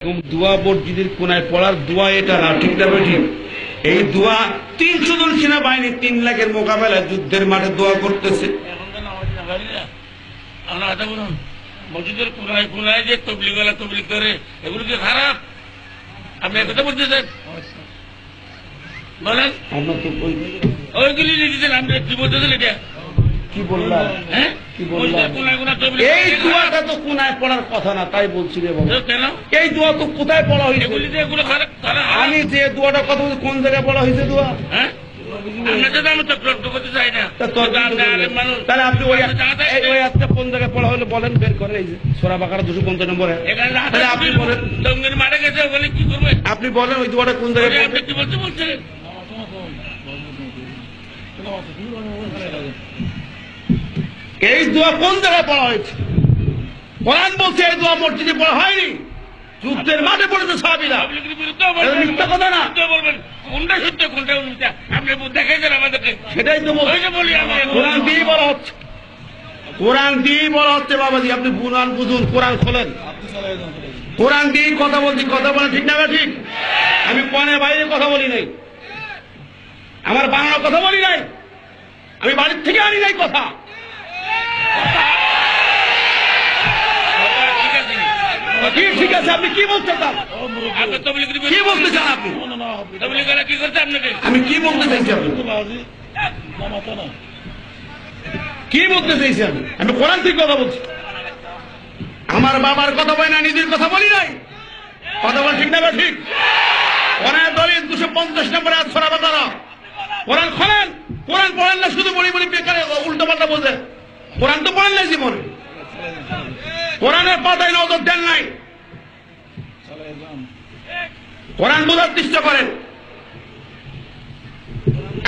দোয়া মসজিদের কোনায় পড়ার দোয়া এটা না ঠিক না ঠিক এই দোয়া তিনশো জন সেনাবাহিনী তিন লাখের মোকাবেলায় যুদ্ধের মাঠে দোয়া করতেছে। এখন তো নামাজ না পারি না। আমরা কথা বলুন মসজিদের কোনায় কোনায় যে তবলিগ ওলা তবলিগ করে এগুলো কি খারাপ? আপনি একথা বলতেছেন বলেন। ওইগুলি লিখেছেন আপনি কি বলতেছেন এটা? কি বললাম? হ্যাঁ? এই দোয়াটা তো কোনায় পড়ার কথা না তাই বলছি রে বাবা কেন এই দোয়া তো কোথায় পড়া হয়েছে আমি যে দোয়াটা কথা বলছি কোন জায়গায় পড়া হয়েছে দোয়া হ্যাঁ তাহলে আপনি ওই জানাতে এই ওই একটা কোন জায়গায় পড়া হলে বলেন বের করেন এই যে সোরা বাকারা দুশো পঞ্চাশ নম্বরে আপনি বলেন মারা গেছে ওখানে কি করবে আপনি বলেন ওই দোয়াটা কোন জায়গায় আপনি কি বলতে বলছেন এই দোয়া কোন জায়গায় পড়া হয়েছে? কোরআন বলছে এই দোয়া মসজিদে পড়া হয়নি। যুদ্ধের মাঠে পড়েছে সাহাবিরা। মিথ্যা কথা না। বলবেন কোনটা সত্য কোনটা মিথ্যা আপনি দেখাই দেন আমাদেরকে সেটাই তো বলি কোরআন দিয়ে বলা হচ্ছে। কোরআন দিয়ে বলা হচ্ছে, বাবাজি, আপনি কোরআন বুঝুন, কোরআন খোলেন। কোরআন দিয়ে কথা বলছি, কথা বলে ঠিক না ঠিক আমি কোরআনের বাইরে কথা বলি নাই। আমার বাংলা কথা বলি নাই। আমি বাড়ির থেকে আনি নাই কথা। কি? ঠিক আছে আপনি কি বলতে চান? আপনি কি বিরুদ্ধে বলতে চান আপনি? কি আপনাকে? আমি কি বলতে চাইছি আপনি? কি বলতে চাইছি আমি আমি কোরআন থেকে কথা বলছি। আমার বাবার কথা বলি না নিজের কথা বলি নাই। কথা বল ঠিক না বা ঠিক। কোরআন দলিল দুশো পঞ্চাশ নম্বরে আজ ছড়া বাতারা কোরআন খোলেন কোরআন পড়েন না শুধু বলি বলি বেকারে উল্টো পাল্টা কোরআন তো পড়েন নাই জীবনে। কোরআনের পাতায় নজর দেন নাই। কোরআন বোঝার চেষ্টা করেন।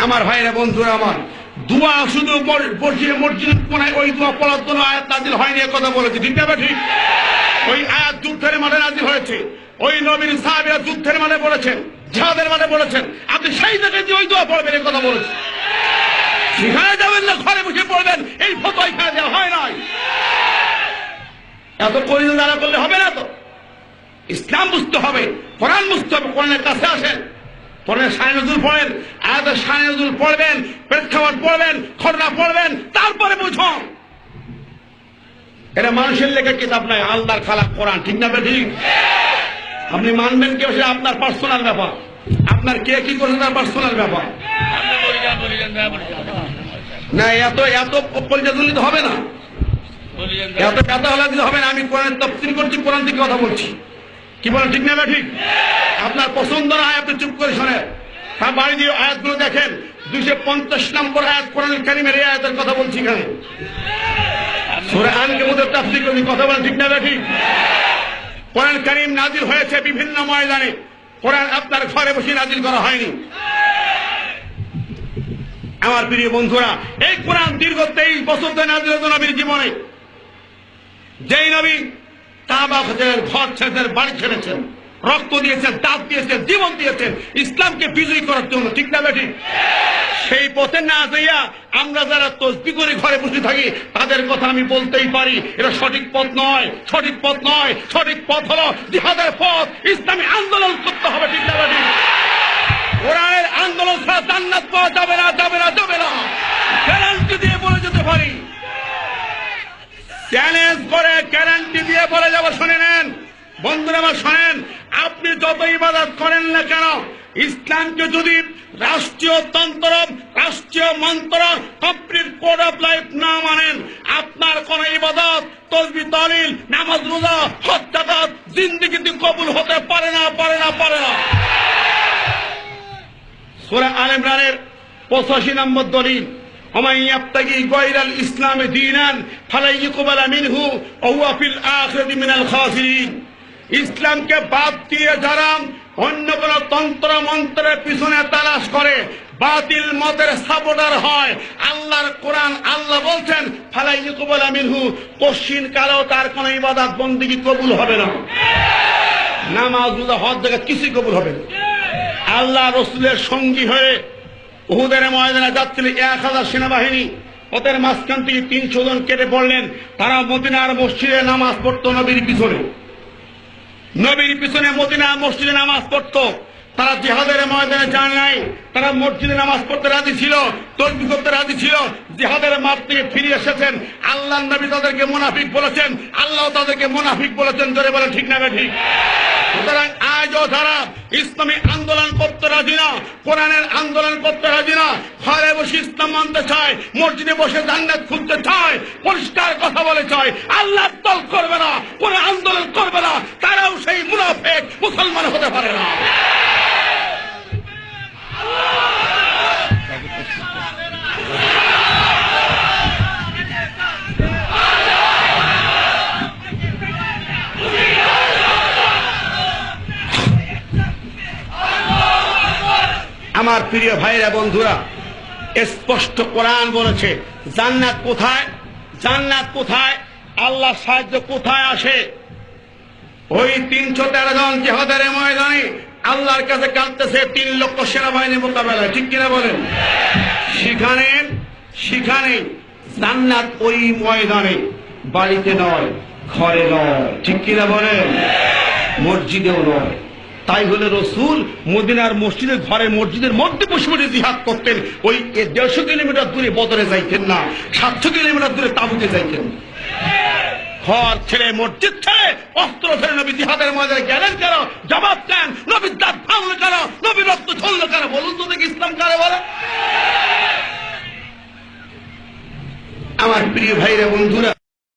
আমার ভাইরা, বন্ধুরা আমার, দোয়া শুধু বর- বসিয়ে মসজিদ কোনায় ওই দোয়া পড়ার জন্য আয়াত নাজিল হয়নি কথা বলেছি। ঠিক না ঠিক ওই আয়াত যুদ্ধের মাঠে নাজিল হয়েছে। ওই নবীর সাহাবিরা যুদ্ধের মাঠে বলেছেন, জিহাদের মাঠে বলেছেন, আপনি সেই জায়গায় যে ওই দোয়া পড়বেন এই কথা বলেছেন সেখানে যাবেন না, ঘরে বসে পড়বেন, এই ফটো এখানে দেওয়া হয় নাই। এত পরিজন দ্বারা করলে হবে না তো? ইসলাম বুঝতে হবে, কোরআন বুঝতে হবে, কোরআনের কাছে আসেন। কোরআনের সায় নজরুল পড়েন, আয়াতের সায় নজরুল পড়বেন, প্রেক্ষাপট পড়বেন ঘটনা পড়বেন, তারপরে বুঝুন এটা মানুষের লেখা কিতাব নয়, আল্লাহর খালা কোরআন, ঠিক না ঠিক আপনি মানবেন কেউ সেটা আপনার পার্সোনাল ব্যাপার? আপনার কে কি করেছে তার পার্সোনাল ব্যাপার? না, এত এত পরিচালন দিতে হবে না। এত কথা হলে হবে না, আমি কোরআন তফসিল করছি, কোরআন থেকে কথা বলছি। কি বলেন ঠিক না ঠিক আপনার পছন্দ না হয় আপনি চুপ করে শোনেন। তার বাড়ি দিয়ে আয়াতগুলো দেখেন। দুইশো পঞ্চাশ নম্বর আয়াত কোরআন কারিমের এই আয়াতের কথা বলছি এখানে। সুরে আনকে মধ্যে তাফসিল করছি কথা বলেন, ঠিক না ঠিক কোরআন কারিম নাজিল হয়েছে বিভিন্ন ময়দানে। কোরআন আপনার ঘরে বসে নাজিল করা হয়নি। আমার প্রিয় বন্ধুরা, এই কোরআন দীর্ঘ তেইশ বছর ধরে নাজিল হতো নবীর জীবনে। যেই নবী বাড়ি ছেড়েছেন রক্ত দিয়েছেন, দাঁত দিয়েছেন, জীবন দিয়েছেন। ইসলামকে বিজয়ী করার জন্য, ঠিক না বেঠিক সেই পথে না যাইয়া আমরা যারা তসবি করে ঘরে বসে থাকি, তাদের কথা আমি বলতেই পারি। এটা সঠিক পথ নয়, সঠিক পথ নয়, সঠিক পথ হলো জিহাদের পথ। ইসলামী আন্দোলন করতে হবে, ঠিক না বেঠিক আন্দোলন ছাড়া জান্নাত পাওয়া যাবে না গ্যারান্টি দিয়ে বলে যেতে পারি চ্যালেঞ্জ করে গ্যারান্টি দিয়ে বলে যাব, শুনে নেন। বন্ধুরা, আমার শোনেন, আপনি যত ইবাদত করেন না কেন, ইসলামকে যদি রাষ্ট্রীয় তন্ত্র রাষ্ট্রীয় মন্ত্র কমপ্লিট কোড অফ লাইফ না মানেন, আপনার কোন ইবাদত, তসবি, তলিল, নামাজ, রোজা হত্যাঘাত জিন্দিগিতে কবুল হতে পারে না পারে না পারে না। সুরা আল ইমরানের পঁচাশি নম্বর দলিল আমার ইয়াপ্তাগি গয়রাল ইসলামে দিনান ফালাই মিনহু মিনাল ইসলামকে বাদ দিয়ে যারা অন্য কোন তন্ত্র মন্ত্রের পিছনে তালাশ করে, বাতিল মতের সাপোর্টার হয়। আল্লাহর কোরআন আল্লাহ বলছেন ফালাই ইকুবাল মিনহু কশিন কালেও তার কোন ইবাদত বন্দিগি কবুল হবে না। নামাজুল্লাহ হজ জায়গা কিছুই কবুল হবে না। আল্লাহ রসুলের সঙ্গী হয়ে উহুদের ময়দানে যাচ্ছিল এক হাজার সেনাবাহিনী। ওদের মাঝখান থেকে তিনশো জন কেটে পড়লেন। তারা মদিনার মসজিদে নামাজ পড়তো নবীর পিছনে। নবীর পিছনে মদিনা মসজিদে নামাজ পড়তো। তারা জেহাদের ময়দানে যান নাই। তারা মসজিদে নামাজ পড়তে রাজি ছিল, তসবি করতে রাজি ছিল। জেহাদের মাঠ থেকে ফিরে এসেছেন। আল্লাহ নবী তাদেরকে মুনাফিক বলেছেন। আল্লাহ তাদেরকে মুনাফিক বলেছেন। জোরে বলে ঠিক না ঠিক? সুতরাং আজও তারা ইসলামী আন্দোলন করতে রাজি না, কোরআনের আন্দোলন করতে রাজি না, ঘরে বসে ইসলাম মানতে চায়, মসজিদে বসে জান্নাত খুলতে চায়, পরিষ্কার কথা বলে চায়, আল্লাহ তল করবে না, কোন আন্দোলন করবে না, তারাও সেই মুনাফেক মুসলমান হতে পারে না। আমার প্রিয় ভাইরা, বন্ধুরা স্পষ্ট কোরআন বলেছে, জান্নাত কোথায়? জান্নাত কোথায়? আল্লাহ সাহায্য কোথায় আসে? ওই তিনশো তেরো জন জেহাদের ময়দানে আল্লাহর কাছে কাঁদতেছে তিন লক্ষ সেনাবাহিনী মোকাবেলায়। ঠিক কিনা বলেন? সেখানে সেখানে জান্নাত ওই ময়দানে, বাড়িতে নয়, ঘরে নয়। ঠিক কিনা বলেন? মসজিদেও নয়। তাই হলে রসুল মদিনার মসজিদের ঘরে মসজিদের মধ্যে বসে বসে জিহাদ করতেন। ওই দেড়শো কিলোমিটার দূরে বদরে যাইতেন না, সাতশো কিলোমিটার দূরে তাবুতে যাইতেন। ঘর ছেড়ে, মসজিদ ছেড়ে, অস্ত্র ছেড়ে নবী জিহাদের ময়দানে গেলেন কেন? জবাব দেন, নবীর দাঁত ভাঙলো কেন? নবীর রক্ত ঝরলো কেন? বলুন তো দেখি ইসলাম কারে বলে। আমার প্রিয় ভাইরা, বন্ধুরা